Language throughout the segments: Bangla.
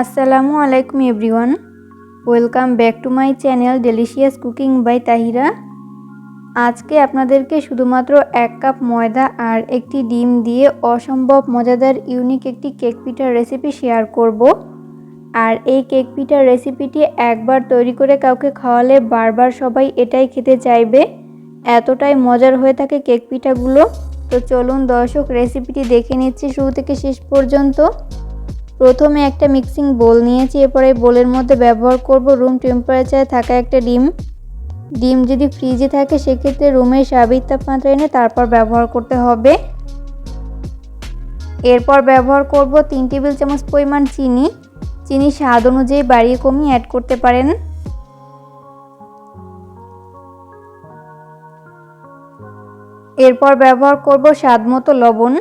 আসসালামু আলাইকুম everyone welcome back to my channel delicious cooking by Tahira আজকে আপনাদেরকে শুধুমাত্র এক কাপ ময়দা আর একটি ডিম দিয়ে অসম্ভব মজাদার ইউনিক একটি কেক পিঠার রেসিপি শেয়ার করব। আর এই কেক পিঠার রেসিপিটি একবার তৈরি করে কাউকে খাওয়ালে বারবার সবাই এটাই খেতে চাইবে। এতটাই মজার হয়ে থাকে কেক পিঠাগুলো। তো চলুন দর্শক রেসিপিটি দেখে নিচ্ছি শুরু থেকে শেষ পর্যন্ত। প্রথমে একটা মিক্সিং বোল নিয়েছি, এরপরে বোলের মধ্যে ব্যবহার করব রুম টেম্পারেচারে থাকা একটা ডিম। ডিম যদি ফ্রিজে থাকে, সেক্ষেত্রে রুমের স্বাভাবিক তাপমাত্রা এনে তারপর ব্যবহার করতে হবে। এরপর ব্যবহার করব তিন টেবিল চামচ পরিমাণ চিনি। চিনি স্বাদ অনুযায়ী বাড়িয়ে কমিয়ে অ্যাড করতে পারেন। এরপর ব্যবহার করব স্বাদ মতো লবণ।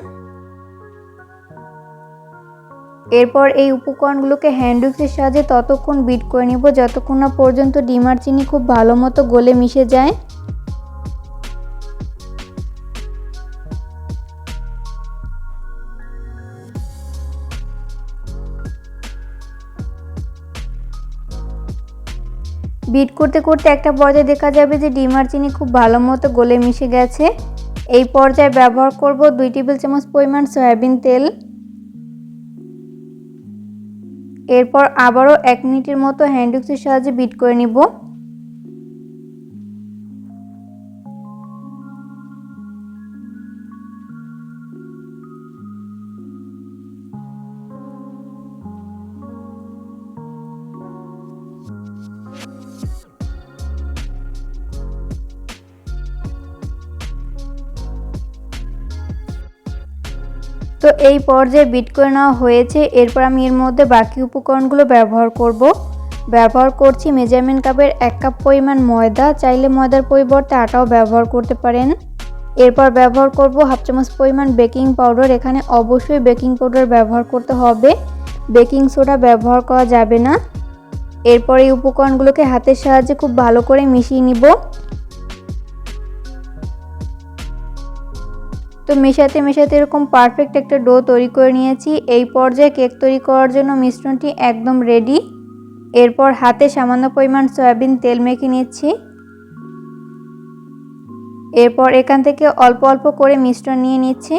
এরপর এই উপকরণগুলোকে হ্যান্ড সাহায্যে ততক্ষণ বিট করে নিব, যতক্ষণ না পর্যন্ত ডিম আর চিনি খুব ভালো মতো গলে মিশে যায়। বিট করতে করতে একটা পর্যায়ে দেখা যাবে যে ডিম আর চিনি খুব ভালো মতো গলে মিশে গেছে। এই পর্যায়ে ব্যবহার করব দুই টেবিল চামচ পরিমাণ সয়াবিন তেল। এরপর আবারও এক মিনিটের মতো হ্যান্ডউক্সের সাহায্যে বিট করে নিব। তো এই পর্যায়ে বিট করে নেওয়া হয়েছে। এরপর আমি এর মধ্যে বাকি উপকরণগুলো ব্যবহার করব। ব্যবহার করছি মেজারমেন্ট কাপের এক কাপ পরিমাণ ময়দা। চাইলে ময়দার পরিবর্তে আটাও ব্যবহার করতে পারেন। এরপর ব্যবহার করব হাফ চামচ পরিমাণ বেকিং পাউডার। এখানে অবশ্যই বেকিং পাউডার ব্যবহার করতে হবে। বেকিং সোডা ব্যবহার করা যাবে না। এরপর এই উপকরণগুলোকে হাতের সাহায্যে খুব ভালো করে মিশিয়ে নিব। তো মেশাতে মেশাতে এরকম পারফেক্ট একটা ডো তৈরি করে নিয়েছি। এই পর্যায়ে কেক তৈরি করার জন্য মিশ্রণটি একদম রেডি এরপর হাতে সামান্য পরিমাণ সয়াবিন তেল মেখে নিচ্ছি। এরপর এখান থেকে অল্প অল্প করে মিশ্রণ নিয়ে নিচ্ছি।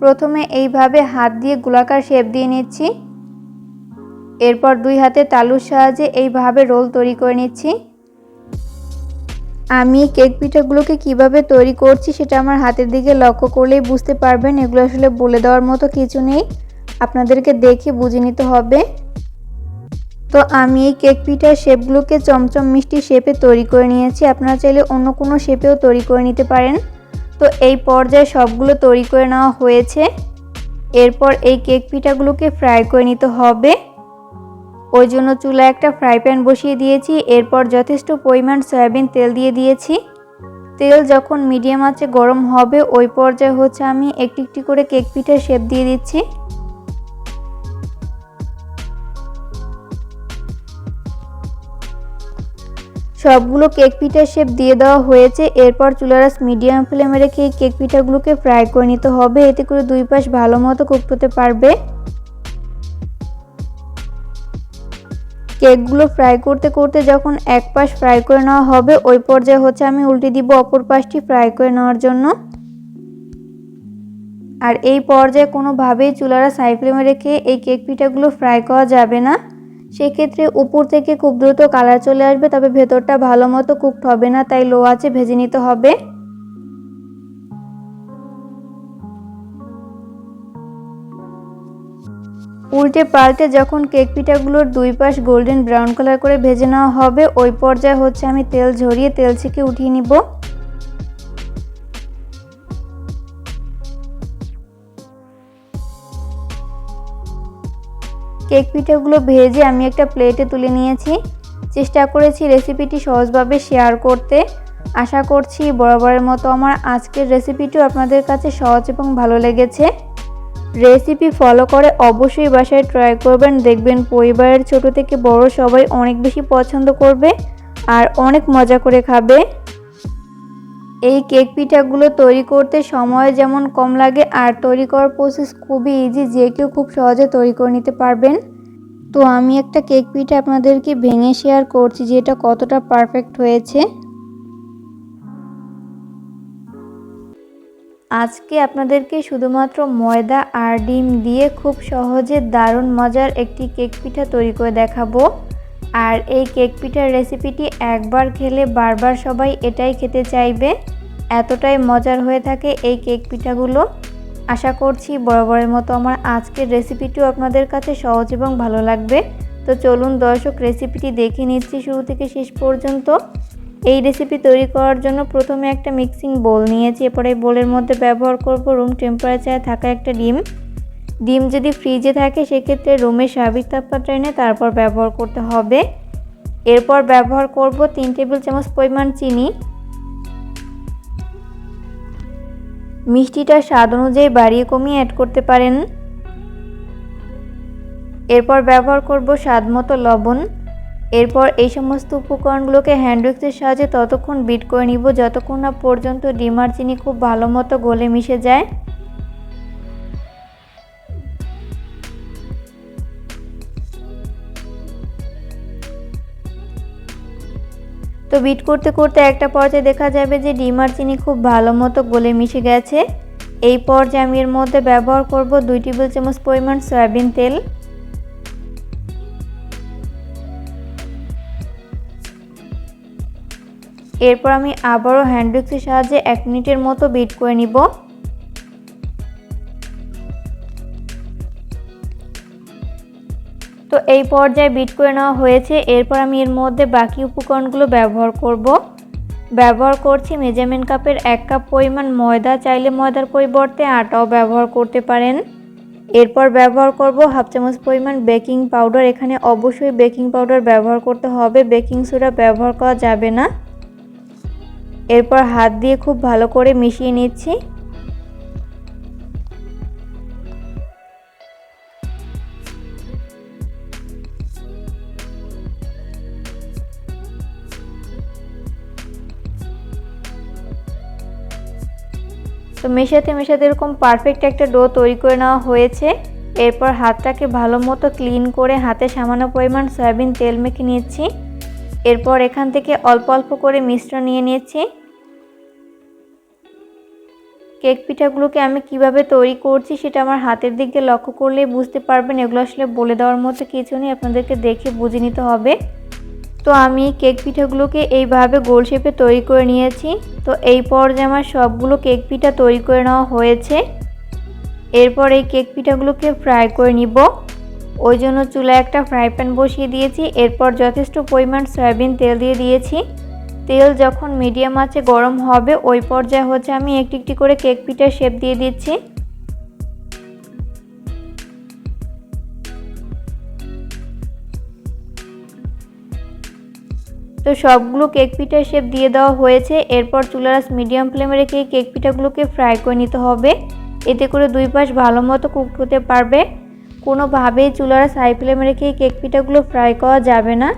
প্রথমে এইভাবে হাত দিয়ে গোলাকার শেপ দিয়ে নিচ্ছি। এরপর দুই হাতে তালুর সাহায্যে এইভাবে রোল তৈরি করে নিচ্ছি। আমি কেক পিঠাগুলোকে কীভাবে তৈরি করছি সেটা আমার হাতের দিকে লক্ষ্য করলেই বুঝতে পারবেন। এগুলো আসলে বলে দেওয়ার মতো কিছু নেই। আপনাদেরকে দেখে বুঝে নিতে হবে। তো আমি এই কেক পিঠার শেপগুলোকে চমচম মিষ্টি শেপে তৈরি করে নিয়েছি। আপনারা চাইলে অন্য কোনো শেপেও তৈরি করে নিতে পারেন। তো এই পর্যায়ে সবগুলো তৈরি করে নেওয়া হয়েছে। এরপর এই কেক পিঠাগুলোকে ফ্রাই করে নিতে হবে। ওই জন্য চুলা একটা ফ্রাই প্যান বসিয়ে দিয়েছি, এরপর যথেষ্ট পরিমাণ সয়াবিন তেল দিয়ে দিয়েছি। তেল যখন মিডিয়াম আছে গরম হবে, ওই পর্যায়ে হচ্ছে আমি একটি একটি করে কেক পিঠার শেপ দিয়ে দিচ্ছি। সবগুলো কেক পিঠার শেপ দিয়ে দেওয়া হয়েছে, এরপর চুলারাস মিডিয়াম ফ্লেমে রেখে কেক পিঠাগুলোকে ফ্রাই করে নিতে হবে, এতে করে দুই পাশ ভালো মতো কুক পারবে। কেকগুলো ফ্রাই করতে করতে যখন এক পাশ ফ্রাই করে নেওয়া হবে, ওই পর্যায়ে হচ্ছে আমি উল্টে দিব অপর পাশটি ফ্রাই করে নেওয়ার জন্য। আর এই পর্যায়ে কোনোভাবেই চুলারা সাই ফ্লেমে রেখে এই কেক পিঠাগুলো ফ্রাই করা যাবে না। সেক্ষেত্রে উপর থেকে খুব দ্রুত কালার চলে আসবে, তবে ভেতরটা ভালো মতো কুকড হবে না, তাই লো আছে ভেজে নিতে হবে। উল্টে পাল্টে যখন কেক পিঠাগুলোর দুই পাশ গোল্ডেন ব্রাউন কালার করে ভেজে নেওয়া হবে, ওই পর্যায়ে হচ্ছে আমি তেল ঝরিয়ে তেল ছেঁকে উঠিয়ে নিব। কেক পিঠাগুলো ভেজে আমি একটা প্লেটে তুলে নিয়েছি। চেষ্টা করেছি রেসিপিটি সহজভাবে শেয়ার করতে। আশা করছি বরাবরের মতো আমার আজকের রেসিপিটিও আপনাদের কাছে সহজ এবং ভালো লেগেছে। রেসিপি ফলো করে অবশ্যই বাসায় ট্রাই করবেন। দেখবেন পরিবারের ছোট থেকে বড় সবাই অনেক বেশি পছন্দ করবে আর অনেক মজা করে খাবে। এই কেক পিঠাগুলো তৈরি করতে সময় যেমন কম লাগে আর তৈরি করার প্রসেস খুবই ইজি যে কেউ খুব সহজে তৈরি করে নিতে পারবেন। তো আমি একটা কেক পিঠা আপনাদেরকে ভেঙে শেয়ার করছি যে এটা কতটা পারফেক্ট হয়েছে। আজকে আপনাদেরকে শুধুমাত্র ময়দা আর ডিম দিয়ে খুব সহজে দারুণ মজার একটি কেক পিঠা তৈরি করে দেখাবো। আর এই কেক পিঠার রেসিপিটি একবার খেলে বারবার সবাই এটাই খেতে চাইবে। এতটাই মজার হয়ে থাকে এই কেক পিঠাগুলো। আশা করছি বরাবরের মতো আমার আজকের রেসিপিটিও আপনাদের কাছে সহজ এবং ভালো লাগবে। তো চলুন দর্শক, রেসিপিটি দেখে নিচ্ছি শুরু থেকে শেষ পর্যন্ত। এই রেসিপি তৈরি করার জন্য প্রথমে একটা মিক্সিং বোল নিয়েছি। এরপরে বোলের মধ্যে ব্যবহার করব রুম টেম্পারেচারে থাকা একটা ডিম। ডিম যদি ফ্রিজে থাকে, সেক্ষেত্রে রুমের স্বাভাবিক তাপমাত্রা এনে তারপর ব্যবহার করতে হবে। এরপর ব্যবহার করব তিন টেবিল চামচ পরিমাণ চিনি। মিষ্টিটা স্বাদ অনুযায়ী বাড়িয়ে কমিয়ে অ্যাড করতে পারেন। এরপর ব্যবহার করব স্বাদ মতো লবণ। এরপর এই সমস্ত উপকরণগুলোকে হ্যান্ড উইক্সের সাহায্যে ততক্ষণ বিট করে নিব, যতক্ষণ না পর্যন্ত ডিমার চিনি খুব ভালো মতো গলে মিশে যায়। তো বিট করতে করতে একটা পর্যায়ে দেখা যাবে যে ডিম আর চিনি খুব ভালো মতো গলে মিশে গেছে। এই পর্যায়ে আমি এর মধ্যে ব্যবহার করব দুই টেবিল চামচ পরিমাণ সয়াবিন তেল। এরপর আমি আবারও হ্যান্ড সাহায্যে এক মিনিটের মতো বিট করে নিব। তো এই পর্যায়ে বিট করে নেওয়া হয়েছে, এরপর আমি এর মধ্যে বাকি উপকরণগুলো ব্যবহার করব। ব্যবহার করছি মেজারমেন্ট কাপের এক কাপ পরিমাণ ময়দা, চাইলে ময়দার পরিবর্তে আটাও ব্যবহার করতে পারেন। এরপর ব্যবহার করব হাফ চামচ পরিমাণ বেকিং পাউডার এখানে অবশ্যই বেকিং পাউডার ব্যবহার করতে হবে বেকিং সোডা ব্যবহার করা যাবে না। এরপর হাত দিয়ে খুব ভালো করে মিশিয়ে নিচ্ছি। তো মেশাতে মেশাতে এরকম পারফেক্ট একটা ডো তৈরি করে নেওয়া হয়েছে। এরপর হাতটাকে ভালো মতো ক্লিন করে হাতে সামান্য পরিমাণ সয়াবিন তেল মেখে নিয়েছি এরপর এখান থেকে অল্প অল্প করে মিশ্রণ নিয়ে নিয়েছি কেক পিঠাগুলোকে আমি কীভাবে তৈরি করছি সেটা আমার হাতের দিকে লক্ষ্য করলেই বুঝতে পারবেন। এগুলো আসলে বলে দেওয়ার মতো কিছু নেই, আপনাদেরকে দেখে বুঝে নিতে হবে। তো আমি কেক পিঠাগুলোকে এইভাবে গোল শেপে তৈরি করে নিয়েছি। তো এই পর্যায়ে আমার সবগুলো কেক পিঠা তৈরি করে নেওয়া হয়েছে। এরপর এই কেক পিঠাগুলোকে ফ্রাই করে নিব। ওই জন্য চুলায় একটা ফ্রাই প্যান বসিয়ে দিয়েছি। এরপর যথেষ্ট পরিমাণ সয়াবিন তেল দিয়ে দিয়েছি। তেল যখন মিডিয়াম আছে গরম হবে, ওই পর্যায়ে হচ্ছে আমি একটি একটি করে কেক পিঠার শেপ দিয়ে দিচ্ছি। তো সবগুলো কেক পিঠার শেপ দিয়ে দেওয়া হয়েছে। এরপর চুলারাস মিডিয়াম ফ্লেমে রেখে কেক পিঠাগুলোকে ফ্রাই করে নিতে হবে। এতে করে দুই পাশ ভালো মতো কুকড হতে পারবে। কোনোভাবেই চুলারাস হাই ফ্লেমে রেখে কেক পিঠাগুলো ফ্রাই করা যাবে না।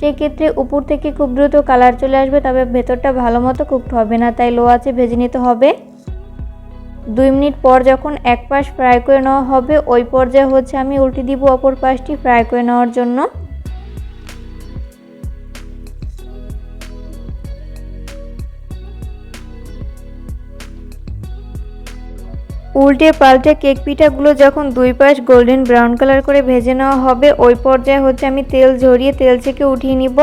সেক্ষেত্রে উপর থেকে খুব দ্রুত কালার চলে আসবে, তবে ভেতরটা ভালো মতো কুকড হবে না, তাই লো আছে ভেজে নিতে হবে। দুই মিনিট পর যখন এক পাশ ফ্রাই করে নেওয়া হবে, ওই পর্যায়ে হচ্ছে আমি উল্টে দিব অপর পাশটি ফ্রাই করে নেওয়ার জন্য। উল্টে পাল্টে কেক পিঠাগুলো যখন দুই পাশ গোল্ডেন ব্রাউন কালার করে ভেজে নেওয়া হবে, ওই পর্যায়ে হচ্ছে আমি তেল ঝরিয়ে তেল থেকে উঠিয়ে নিব।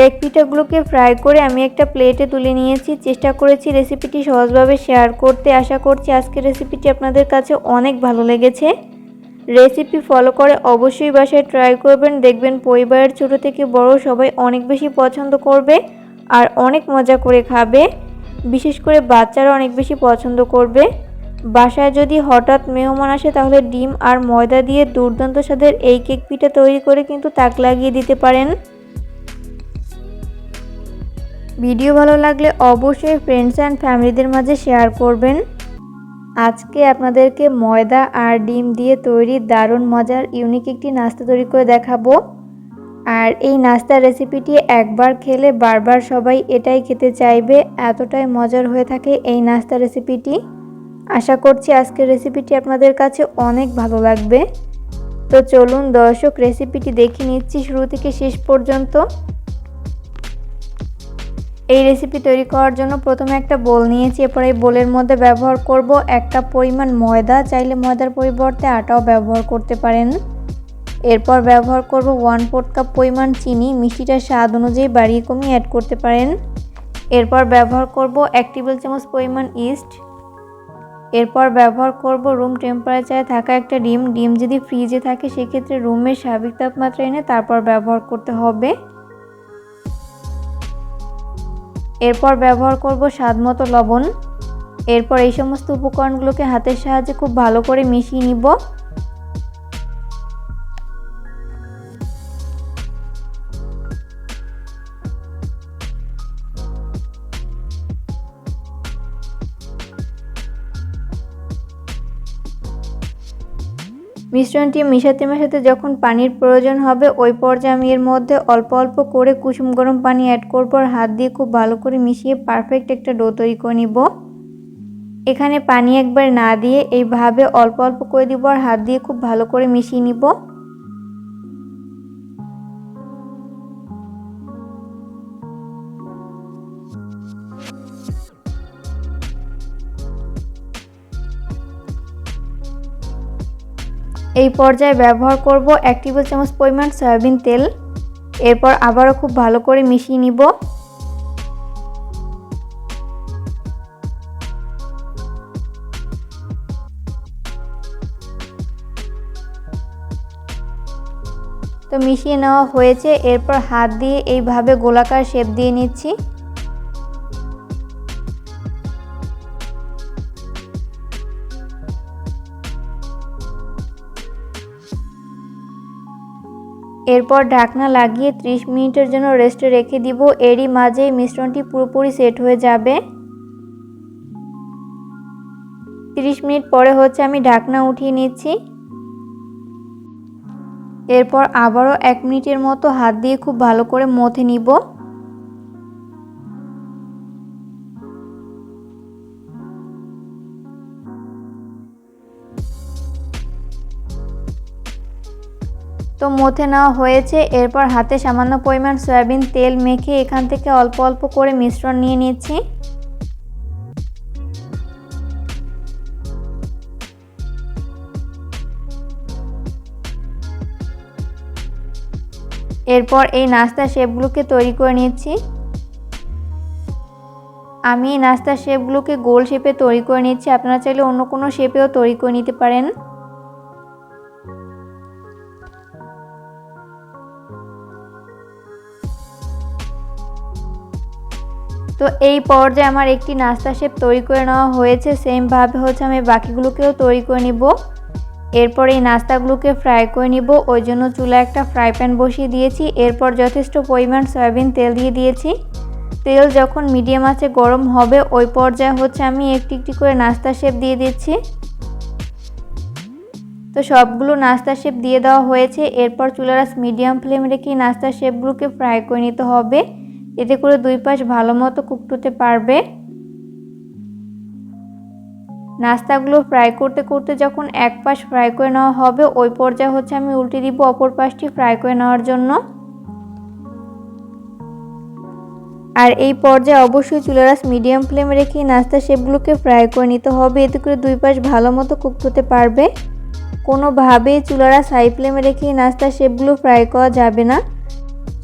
কেক পিঠাগুলোকে ফ্রাই করে আমি একটা প্লেটে তুলে নিয়েছি। চেষ্টা করেছি রেসিপিটি সহজভাবে শেয়ার করতে। আশা করছি আজকের রেসিপিটি আপনাদের কাছে অনেক ভালো লেগেছে। রেসিপি ফলো করে অবশ্যই বাসায় ট্রাই করবেন। দেখবেন পরিবারের ছোট থেকে বড় সবাই অনেক বেশি পছন্দ করবে আর অনেক মজা করে খাবে। বিশেষ করে বাচ্চারা অনেক বেশি পছন্দ করবে। বাসায় যদি হঠাৎ মেহমান আসে তাহলে ডিম আর ময়দা দিয়ে দুর্দান্ত স্বাদের এই কেক পিঠা তৈরি করে কিন্তু তাক লাগিয়ে দিতে পারেন। ভিডিও ভালো লাগলে অবশ্যই ফ্রেন্ডস অ্যান্ড ফ্যামিলিদের মাঝে শেয়ার করবেন। আজকে আপনাদেরকে ময়দা আর ডিম দিয়ে তৈরি দারুণ মজার ইউনিক একটি নাস্তা তৈরি করে দেখাবো। আর এই নাস্তার রেসিপিটি একবার খেলে বারবার সবাই এটাই খেতে চাইবে, এতটাই মজার হয়ে থাকে এই নাস্তা রেসিপিটি আশা করছি আজকের রেসিপিটি আপনাদের কাছে অনেক ভালো লাগবে। তো চলুন দর্শক রেসিপিটি দেখে নিচ্ছি শুরু থেকে শেষ পর্যন্ত। এই রেসিপি তৈরি করার জন্য প্রথমে একটা বোল নিয়েছি, এরপর এই বোলের মধ্যে ব্যবহার করব একটা পরিমাণ ময়দা, চাইলে ময়দার পরিবর্তে আটাও ব্যবহার করতে পারেন। এরপর ব্যবহার করব ওয়ান ফোর্থ কাপ পরিমাণ চিনি, মিষ্টিটা স্বাদ অনুযায়ী বাড়িয়ে কমিয়ে অ্যাড করতে পারেন। এরপর ব্যবহার করব এক টেবিল চামচ পরিমাণ ইস্ট এরপর ব্যবহার করব রুম টেম্পারেচারে থাকা একটা ডিম। ডিম যদি ফ্রিজে থাকে, সেক্ষেত্রে রুমের স্বাভাবিক তাপমাত্রা এনে তারপর ব্যবহার করতে হবে। এরপর ব্যবহার করব স্বাদ মতো লবণ। এরপর এই সমস্ত উপকরণগুলোকে হাতের সাহায্যে খুব ভালো করে মিশিয়ে নিব। মিশ্রণটি মেশাতে মেশাতে যখন পানির প্রয়োজন হবে, ওই পর্যায়ে আমি এর মধ্যে অল্প অল্প করে কুসুম গরম পানি অ্যাড করব আর হাত দিয়ে খুব ভালো করে মিশিয়ে পারফেক্ট একটা ডো তৈরি করে নিব। এখানে পানি একবার না দিয়ে এইভাবে অল্প অল্প করে দিব আর হাত দিয়ে খুব ভালো করে মিশিয়ে নিব। এই পর্যায়ে ব্যবহার করব এক টেবিল চামচ পরিমাণ সয়াবিন তেল। এরপর আবারও খুব ভালো করে মিশিয়ে নিব। তো মিশিয়ে নেওয়া হয়েছে। এরপর হাত দিয়ে এইভাবে গোলাকার শেপ দিয়ে নিচ্ছি। এরপর ঢাকনা লাগিয়ে 30 মিনিটের জন্য রেস্টে রেখে দিব। এরই মাঝে মিশ্রণটি পুরোপুরি সেট হয়ে যাবে। 30 মিনিট পরে হচ্ছে আমি ঢাকনা উঠিয়ে নিচ্ছি। এরপর আবারও এক মিনিটের মতো হাত দিয়ে খুব ভালো করে মথে নিব। তো মথে নেওয়া হয়েছে। এরপর হাতে সামান্য পরিমাণ সয়াবিন তেল মেখে এখান থেকে অল্প অল্প করে মিশ্রণ নিয়ে নিচ্ছি। এরপর এই নাস্তা শেপগুলোকে তৈরি করে নিচ্ছি। আমি এই নাস্তার শেপগুলোকে গোল শেপে তৈরি করে নিচ্ছি। আপনারা চাইলে অন্য কোনো শেপেও তৈরি করে নিতে পারেন। তো এই পর্যায়ে আমার একটি নাস্তা শেপ তৈরি করে নেওয়া হয়েছে। সেমভাবে হচ্ছে আমি বাকিগুলোকেও তৈরি করে নিব। এরপর এই নাস্তাগুলোকে ফ্রাই করে নিব। ওই জন্য চুলা একটা ফ্রাই প্যান বসিয়ে দিয়েছি। এরপর যথেষ্ট পরিমাণ সয়াবিন তেল দিয়ে দিয়েছি। তেল যখন মিডিয়াম আছে, গরম হবে, ওই পর্যায়ে হচ্ছে আমি একটি একটি করে নাস্তা শেপ দিয়ে দিচ্ছি। তো সবগুলো নাস্তা শেপ দিয়ে দেওয়া হয়েছে। এরপর চুলারাস মিডিয়াম ফ্লেম রেখে নাস্তা শেপগুলোকে ফ্রাই করে নিতে হবে। এতে করে দুই পাশ ভালো মতো কুকটুতে পারবে। নাস্তাগুলো ফ্রাই করতে করতে যখন এক পাশ ফ্রাই করে নেওয়া হবে, ওই পর্যায়ে হচ্ছে আমি উল্টে দিব অপর পাশটি ফ্রাই করে নেওয়ার জন্য। আর এই পর্যায়ে অবশ্যই চুলারাস মিডিয়াম ফ্লেমে রেখে নাস্তা শেপগুলোকে ফ্রাই করে নিতে হবে, এতে করে দুই পাশ ভালো মতো কুকড হতে পারবে। কোনোভাবেই চুলারাস হাই ফ্লেমে রেখে নাস্তা শেপগুলো ফ্রাই করা যাবে না।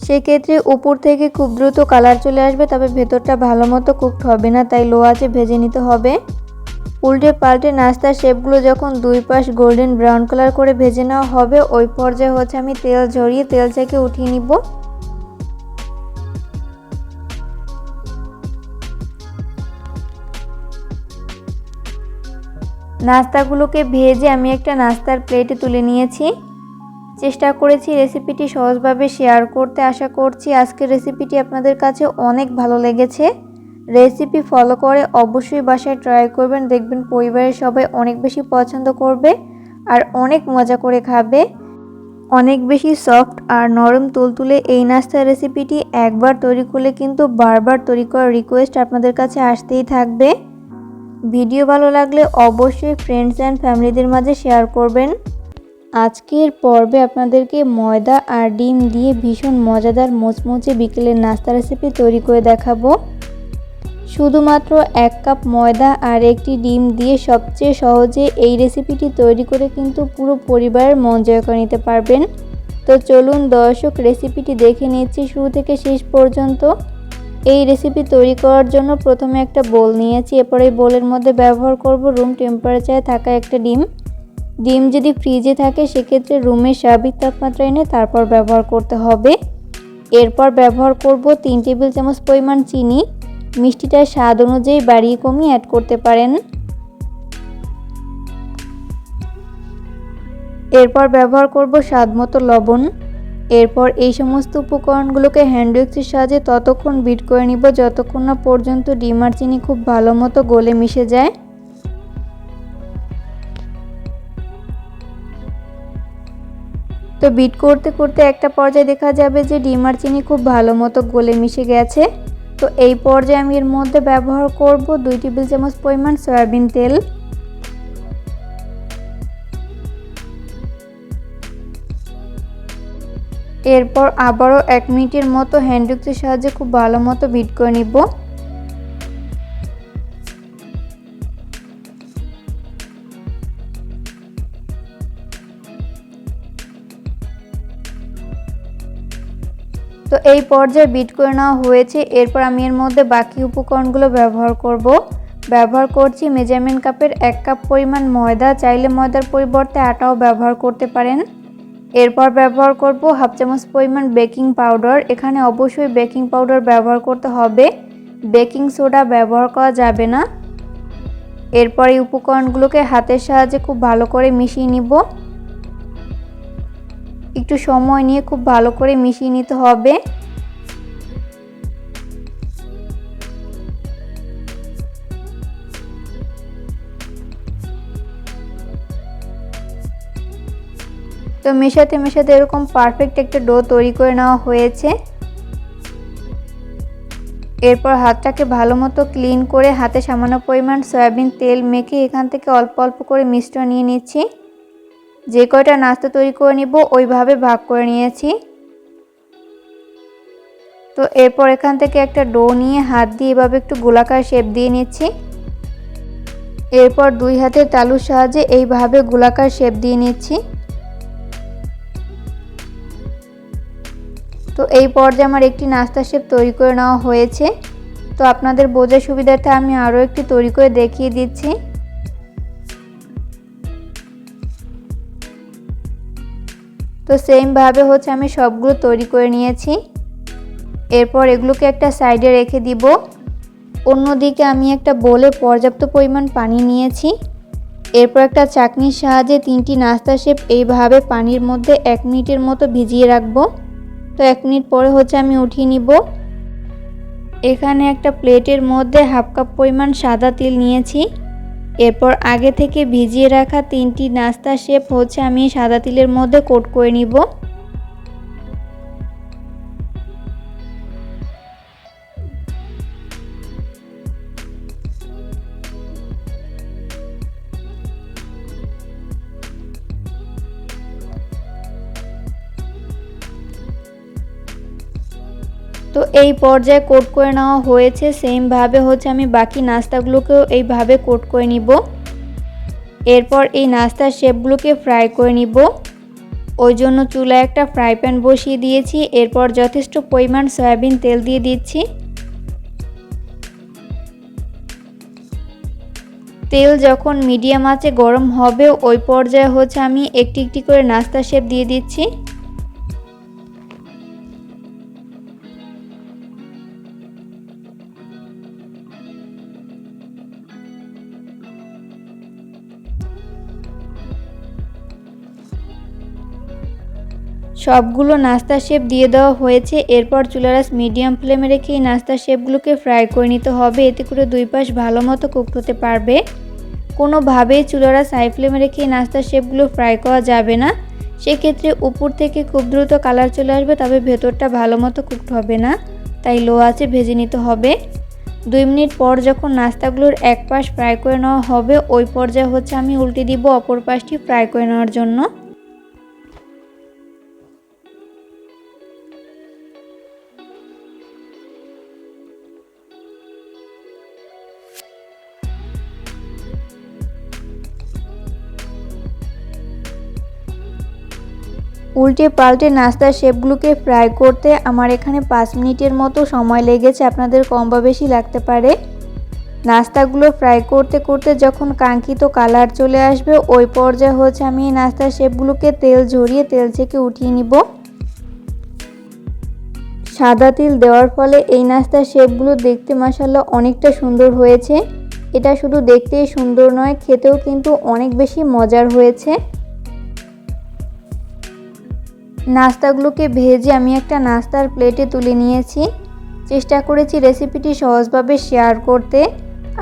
সেক্ষেত্রে উপর থেকে খুব দ্রুত কালার চলে আসবে, তবে ভেতরটা ভালো মতো কুকড হবে না, তাই লো আছে ভেজে নিতে হবে। উল্টে পাল্টে নাস্তার শেপগুলো যখন দুই পাশ গোল্ডেন ব্রাউন কালার করে ভেজে নেওয়া হবে, ওই পর্যায়ে হচ্ছে আমি তেল ঝরিয়ে তেল থেকে উঠিয়ে নিব। নাস্তাগুলোকে ভেজে আমি একটা নাস্তার প্লেটে তুলে নিয়েছি। চেষ্টা করেছি রেসিপিটি সহজভাবে শেয়ার করতে। আশা করছি আজকের রেসিপিটি আপনাদের কাছে অনেক ভালো লেগেছে। রেসিপি ফলো করে অবশ্যই বাসায় ট্রাই করবেন। দেখবেন পরিবারের সবাই অনেক বেশি পছন্দ করবে আর অনেক মজা করে খাবে। অনেক বেশি সফট আর নরম তুলতুলে এই নাস্তার রেসিপিটি একবার তৈরি করলে কিন্তু বারবার তৈরি করার রিকোয়েস্ট আপনাদের কাছে আসতেই থাকবে। ভিডিও ভালো লাগলে অবশ্যই ফ্রেন্ডস অ্যান্ড ফ্যামিলিদের মাঝে শেয়ার করবেন। আজকের পর্বে আপনাদেরকে ময়দা আর ডিম দিয়ে ভীষণ মজাদার মোচমোচে বিকেলের নাস্তা রেসিপি তৈরি করে দেখাবো। শুধুমাত্র এক কাপ ময়দা আর একটি ডিম দিয়ে সবচেয়ে সহজে এই রেসিপিটি তৈরি করে কিন্তু পুরো পরিবারের মন জয় করে নিতে পারবেন। তো চলুন দর্শক রেসিপিটি দেখে নিচ্ছি শুরু থেকে শেষ পর্যন্ত। এই রেসিপি তৈরি করার জন্য প্রথমে একটা বোল নিয়েছি, এরপর এই বোলের মধ্যে ব্যবহার করব রুম টেম্পারেচারে থাকা একটা ডিম। ডিম যদি ফ্রিজে থাকে, সেক্ষেত্রে রুমের স্বাভাবিক তাপমাত্রা এনে তারপর ব্যবহার করতে হবে। এরপর ব্যবহার করব তিন টেবিল চামচ পরিমাণ চিনি। মিষ্টিটা স্বাদ অনুযায়ী বাড়িয়ে কমিয়ে অ্যাড করতে পারেন। এরপর ব্যবহার করব স্বাদ মতো লবণ। এরপর এই সমস্ত উপকরণগুলোকে হ্যান্ডউইক্সের সাহায্যে ততক্ষণ বিট করে নিব, যতক্ষণ না পর্যন্ত ডিম আর চিনি খুব ভালো মতো গলে মিশে যায়। তো বিট করতে করতে একটা পর্যায়ে দেখা যাবে যে ডিম আর চিনি খুব ভালো মতো গলে মিশে গেছে। তো এই পর্যায়ে আমি এর মধ্যে ব্যবহার করব দুই টেবিল চামচ পরিমাণ সয়াবিন তেল। এরপর আবারও এক মিনিটের মতো হ্যান্ডউক্সের সাহায্যে খুব ভালো মতো বিট করে নিব। এই পর্যায়ে বিট করে নেওয়া হয়েছে। এরপর আমি এর মধ্যে বাকি উপকরণগুলো ব্যবহার করব। ব্যবহার করছি মেজারমেন্ট কাপের এক কাপ পরিমাণ ময়দা। চাইলে ময়দার পরিবর্তে আটাও ব্যবহার করতে পারেন। এরপর ব্যবহার করব হাফ চামচ পরিমাণ বেকিং পাউডার। এখানে অবশ্যই বেকিং পাউডার ব্যবহার করতে হবে। বেকিং সোডা ব্যবহার করা যাবে না। এরপর এই উপকরণগুলোকে হাতের সাহায্যে খুব ভালো করে মিশিয়ে নিব। একটু সময় নিয়ে খুব ভালো করে মিশিয়ে নিতে হবে। তো মেশাতে মেশাতে এরকম পারফেক্ট একটা ডো তৈরি করে নেওয়া হয়েছে। এরপর হাতটাকে ভালো মতো ক্লিন করে হাতে সামান্য পরিমাণ সয়াবিন তেল মেখে এখান থেকে অল্প অল্প করে মিশ্রণ নিয়ে নিচ্ছি। যে কয়টা নাস্তা তৈরি করে নিব ওইভাবে ভাগ করে নিয়েছি। তো এরপর এখান থেকে একটা ডো নিয়ে হাত দিয়ে এভাবে একটু গোলাকার শেপ দিয়ে নিচ্ছি। এরপর দুই হাতের তালুর সাহায্যে এইভাবে গোলাকার শেপ দিয়ে নিচ্ছি। তো এই পর্যায়ে আমার একটি নাস্তা শেপ তৈরি করে নেওয়া হয়েছে। তো আপনাদের বোঝার সুবিধার্থে আমি আরও একটি তৈরি করে দেখিয়ে দিচ্ছি। তো সেমভাবে হচ্ছে আমি সবগুলো তৈরি করে নিয়েছি। এরপর এগুলোকে একটা সাইডে রেখে দিব। অন্যদিকে আমি একটা বলে পর্যাপ্ত পরিমাণ পানি নিয়েছি। এরপর একটা চাকনির সাহায্যে তিনটি নাস্তা শেপ এইভাবে পানির মধ্যে এক মিনিটের মতো ভিজিয়ে রাখব। তো এক মিনিট পরে হচ্ছে আমি উঠিয়ে নিব। এখানে একটা প্লেটের মধ্যে হাফ কাপ পরিমাণ সাদা তিল নিয়েছি। এরপর আগে থেকে ভিজিয়ে রাখা তিনটি নাস্তা শেপ হচ্ছে আমি সাদা তিলের মধ্যে কোট করে নিব। এই পর্যায়ে কোট করে নেওয়া হয়েছে সেমভাবে হচ্ছে আমি বাকি নাস্তাগুলোকেও এইভাবে কোট করে নিব। এরপর এই নাস্তার শেপগুলোকে ফ্রাই করে নিব। ওই জন্য চুলায় একটা ফ্রাই প্যান বসিয়ে দিয়েছি। এরপর যথেষ্ট পরিমাণ সয়াবিন তেল দিয়ে দিচ্ছি। তেল যখন মিডিয়াম আঁচে গরম হবে, ওই পর্যায়ে হচ্ছে আমি একটি একটি করে নাস্তা শেপ দিয়ে দিচ্ছি। সবগুলো নাস্তা শেপ দিয়ে দেওয়া হয়েছে। এরপর চুলারাস মিডিয়াম ফ্লেমে রেখে এই নাস্তা শেপগুলোকে ফ্রাই করে নিতে হবে। এতে করে দুই পাশ ভালো মতো কুকড হতে পারবে। কোনোভাবেই চুলারাস হাই ফ্লেমে রেখে এই নাস্তা শেপগুলো ফ্রাই করা যাবে না। সেক্ষেত্রে উপর থেকে খুব দ্রুত কালার চলে আসবে, তবে ভেতরটা ভালো মতো কুকড হবে না। তাই লো আছে ভেজে নিতে হবে। দুই মিনিট পর যখন নাস্তাগুলোর এক পাশ ফ্রাই করে নেওয়া হবে, ওই পর্যায়ে হচ্ছে আমি উল্টে দিব অপর পাশটি ফ্রাই করে নেওয়ার জন্য। উল্টে পাল্টে নাস্তার শেপগুলোকে ফ্রাই করতে আমার এখানে পাঁচ মিনিটের মতো সময় লেগেছে। আপনাদের কম বা বেশি লাগতে পারে। নাস্তাগুলো ফ্রাই করতে করতে যখন কাঙ্ক্ষিত কালার চলে আসবে, ওই পর্যায়ে হচ্ছে আমি এই নাস্তার শেপগুলোকে তেল ঝরিয়ে তেল থেকে উঠিয়ে নিব। সাদা তিল দেওয়ার ফলে এই নাস্তার শেপগুলো দেখতে মাসাল্লাহ অনেকটা সুন্দর হয়েছে। এটা শুধু দেখতেই সুন্দর নয়, খেতেও কিন্তু অনেক বেশি মজার হয়েছে। নাস্তাগুলোকে ভেজে আমি একটা নাস্তার প্লেটে তুলে নিয়েছি। চেষ্টা করেছি রেসিপিটি সহজভাবে শেয়ার করতে।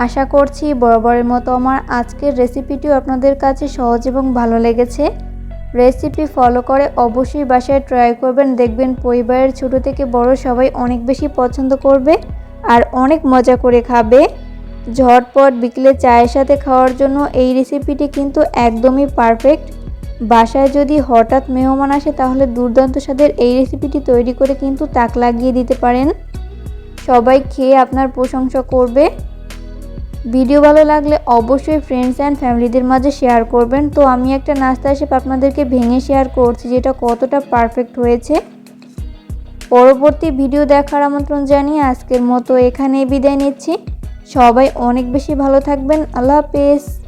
আশা করছি বরাবরের মতো আমার আজকের রেসিপিটিও আপনাদের কাছে সহজ এবং ভালো লেগেছে। রেসিপি ফলো করে অবশ্যই বাসায় ট্রাই করবেন। দেখবেন পরিবারের ছোট থেকে বড় সবাই অনেক বেশি পছন্দ করবে আর অনেক মজা করে খাবে। ঝটপট বিকেলে চায়ের সাথে খাওয়ার জন্য এই রেসিপিটি কিন্তু একদমই পারফেক্ট। বাসায় যদি হঠাৎ মেহমান আসে, তাহলে দুর্দান্ত স্বাদের এই রেসিপিটি তৈরি করে কিন্তু তাক লাগিয়ে দিতে পারেন। সবাই খেয়ে আপনার প্রশংসা করবে। ভিডিও ভালো লাগলে অবশ্যই ফ্রেন্ডস অ্যান্ড ফ্যামিলিদের মাঝে শেয়ার করবেন। তো আমি একটা নাস্তা হিসেবে আপনাদেরকে ভেঙে শেয়ার করছি, যেটা কতটা পারফেক্ট হয়েছে। পরবর্তী ভিডিও দেখার আমন্ত্রণ জানিয়ে আজকের মতো এখানেই বিদায় নিচ্ছি। সবাই অনেক বেশি ভালো থাকবেন। আল্লাহ হাফেজ।